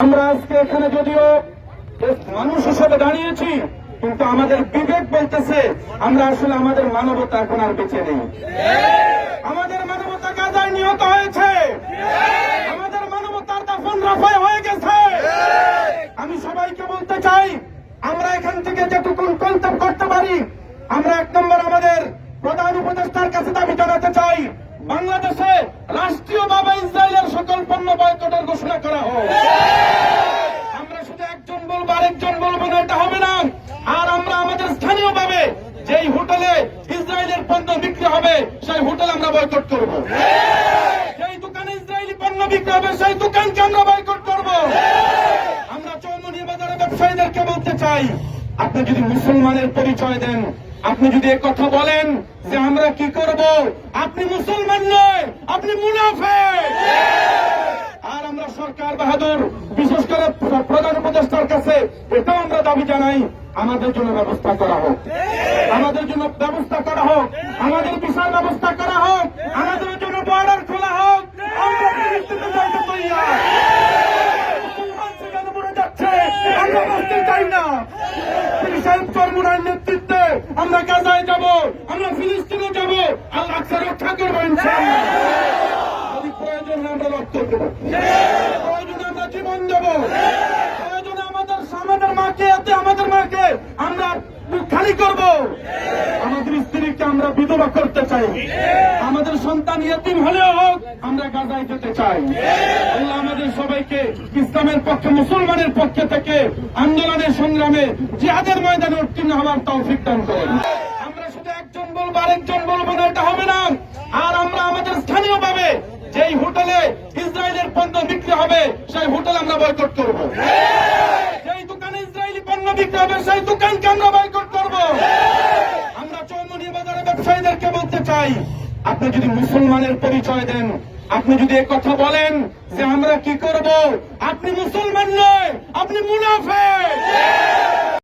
আমরা আজকে এখানে যদিও মানুষ হিসেবে দাঁড়িয়েছি, কিন্তু আমাদের বিবেক বলতেছে, আমরা আসলে আমাদের মানবতা এখন আর বেঁচে নেই। আমাদের মানবতা গাজায় নিহত হয়েছে। আমাদের মানবতার দাফন রাফায় হয়ে গেছে। আমি সবাইকে বলতে চাই, আমরা এখান থেকে যেটুকু কলতাম করতে পারি, আমরা এক নম্বর আমাদের প্রধান উপদেষ্টার কাছে দাবি জানাতে চাই, বাংলাদেশে রাষ্ট্রীয়ভাবে ইসরায়েলের সকল পণ্য বয়কটের ঘোষণা করা হোক আমরা শুধু একজন বলব আরেকজন বলব না এটা হবে না আর আমরা আমাদের স্থানীয় ভাবে হোটেলে ইসরায়েলের পণ্য বিক্রি হবে, সেই হোটেল আমরা বয়কট করব। যেই দোকানে ইসরায়েলি পণ্য বিক্রি হবে, সেই দোকানকে আমরা বয়কট করব। আমরা চৌমনি বাজারে ব্যবসায়ীদেরকে বলতে চাই, আপনি যদি মুসলমানের পরিচয় দেন, আপনি যদি কথা বলেন যে আমরা কি করব, আপনি মুসলমান নয়, আপনি মুনাফে আর আমরা সরকার বাহাদুর, বিশেষ করে প্রধান উপদেষ্টার কাছে এটাও আমরা দাবি জানাই আমাদের জন্য ব্যবস্থা করা হোক। আমাদের জন্য ব্যবস্থা করা হোক। আমাদের বিশাল ব্যবস্থা করা হোক। আমাদের জন্য বর্ডার খোলা হোক। আমরা আমরা জীবন দেব প্রয়োজনে আমাদের আমাদের মাকে মাকে আমরা খালি করব। আমাদের স্ত্রীকে আমরা বিধবা করতে চাই। আমাদের সন্তান ইয়েতিম হলেও হোক, আমরা গাজায় যেতে চাই। আল্লাহ আমাদের সবাইকে ইসলামের পক্ষে, মুসলমানের পক্ষে থেকে আন্দোলনের সংগ্রামে জিহাদের ময়দানে উত্তীর্ণ হওয়ার তৌফিক দান করেন। আমরা শুধু একজন বলব, আরেকজন বলব না, এটা হবে না। আর আমরা আমাদের স্থানীয় ভাবে যেই হোটেলে ইসরায়েলের পণ্য বিক্রি হবে, সেই হোটেল আমরা বয়কট করব যেই দোকানে ইসরায়েলি পণ্য বিক্রি হবে সেই দোকানকে আমরা বয়কট করব? আমরা চৌমনি বাজারে ব্যবসায়ীদেরকে বলতে চাই, আপনি যদি মুসলমানের পরিচয় দেন, আপনি যদি কথা বলেন যে আমরা কি করব? আপনি মুসলমান নয়, আপনি মুনাফে